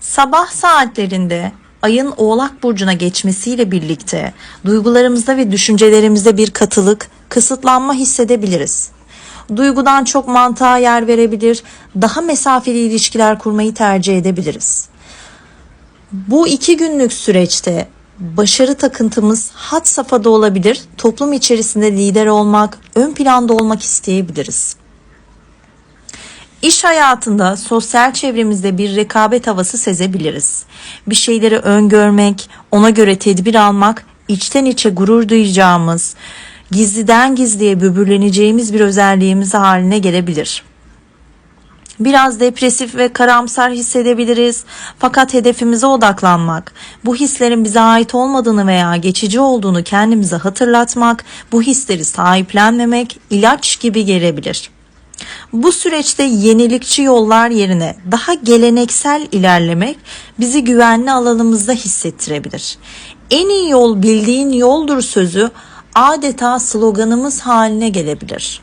Sabah saatlerinde ayın Oğlak burcuna geçmesiyle birlikte duygularımızda ve düşüncelerimizde bir katılık, kısıtlanma hissedebiliriz. Duygudan çok mantığa yer verebilir, daha mesafeli ilişkiler kurmayı tercih edebiliriz. Bu iki günlük süreçte başarı takıntımız hat safhada olabilir. Toplum içerisinde lider olmak, ön planda olmak isteyebiliriz. İş hayatında sosyal çevremizde bir rekabet havası sezebiliriz. Bir şeyleri öngörmek, ona göre tedbir almak, içten içe gurur duyacağımız, gizliden gizliye böbürleneceğimiz bir özelliğimiz haline gelebilir. Biraz depresif ve karamsar hissedebiliriz. Fakat hedefimize odaklanmak, bu hislerin bize ait olmadığını veya geçici olduğunu kendimize hatırlatmak, bu hisleri sahiplenmemek ilaç gibi gelebilir. Bu süreçte yenilikçi yollar yerine daha geleneksel ilerlemek bizi güvenli alanımızda hissettirebilir. En iyi yol bildiğin yoldur sözü adeta sloganımız haline gelebilir.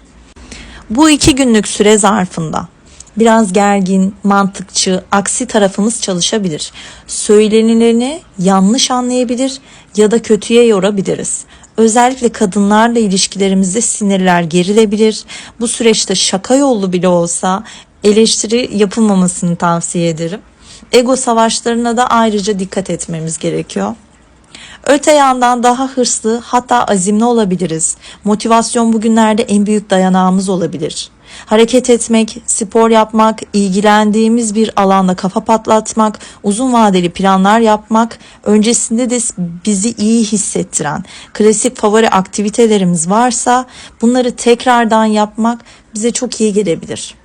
Bu iki günlük süre zarfında biraz gergin, mantıkçı, aksi tarafımız çalışabilir. Söylenileni yanlış anlayabilir ya da kötüye yorabiliriz. Özellikle kadınlarla ilişkilerimizde sinirler gerilebilir. Bu süreçte şaka yollu bile olsa eleştiri yapılmamasını tavsiye ederim. Ego savaşlarına da ayrıca dikkat etmemiz gerekiyor. Öte yandan daha hırslı hatta azimli olabiliriz. Motivasyon bugünlerde en büyük dayanağımız olabilir. Hareket etmek, spor yapmak, ilgilendiğimiz bir alanda kafa patlatmak, uzun vadeli planlar yapmak, öncesinde de bizi iyi hissettiren klasik favori aktivitelerimiz varsa bunları tekrardan yapmak bize çok iyi gelebilir.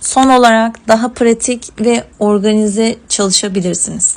Son olarak daha pratik ve organize çalışabilirsiniz.